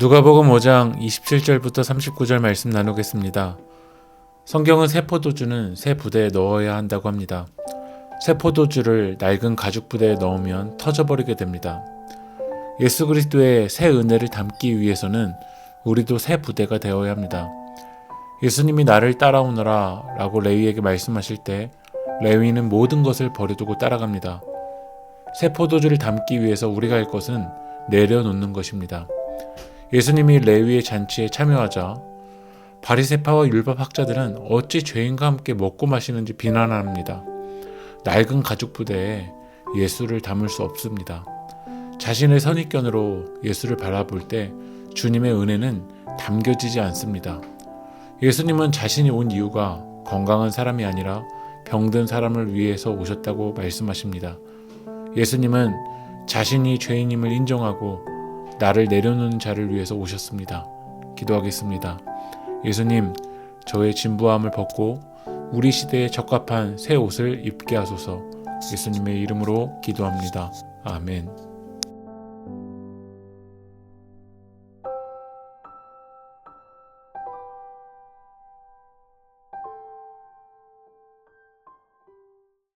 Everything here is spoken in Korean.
누가복음 5장 27절부터 39절 말씀 나누겠습니다. 성경은 새 포도주는 새 부대에 넣어야 한다고 합니다. 새 포도주를 낡은 가죽 부대에 넣으면 터져버리게 됩니다. 예수 그리스도의 새 은혜를 담기 위해서는 우리도 새 부대가 되어야 합니다. 예수님이 나를 따라오너라 라고 레위에게 말씀하실 때 레위는 모든 것을 버려두고 따라갑니다. 새 포도주를 담기 위해서 우리가 할 것은 내려놓는 것입니다. 예수님이 레위의 잔치에 참여하자 바리세파와 율법 학자들은 어찌 죄인과 함께 먹고 마시는지 비난합니다. 낡은 가죽 부대에 예수를 담을 수 없습니다. 자신의 선입견으로 예수를 바라볼 때 주님의 은혜는 담겨지지 않습니다. 예수님은 자신이 온 이유가 건강한 사람이 아니라 병든 사람을 위해서 오셨다고 말씀하십니다. 예수님은 자신이 죄인임을 인정하고 나를 내려놓는 자를 위해서 오셨습니다. 기도하겠습니다. 예수님, 저의 진부함을 벗고 우리 시대에 적합한 새 옷을 입게 하소서 예수님의 이름으로 기도합니다. 아멘.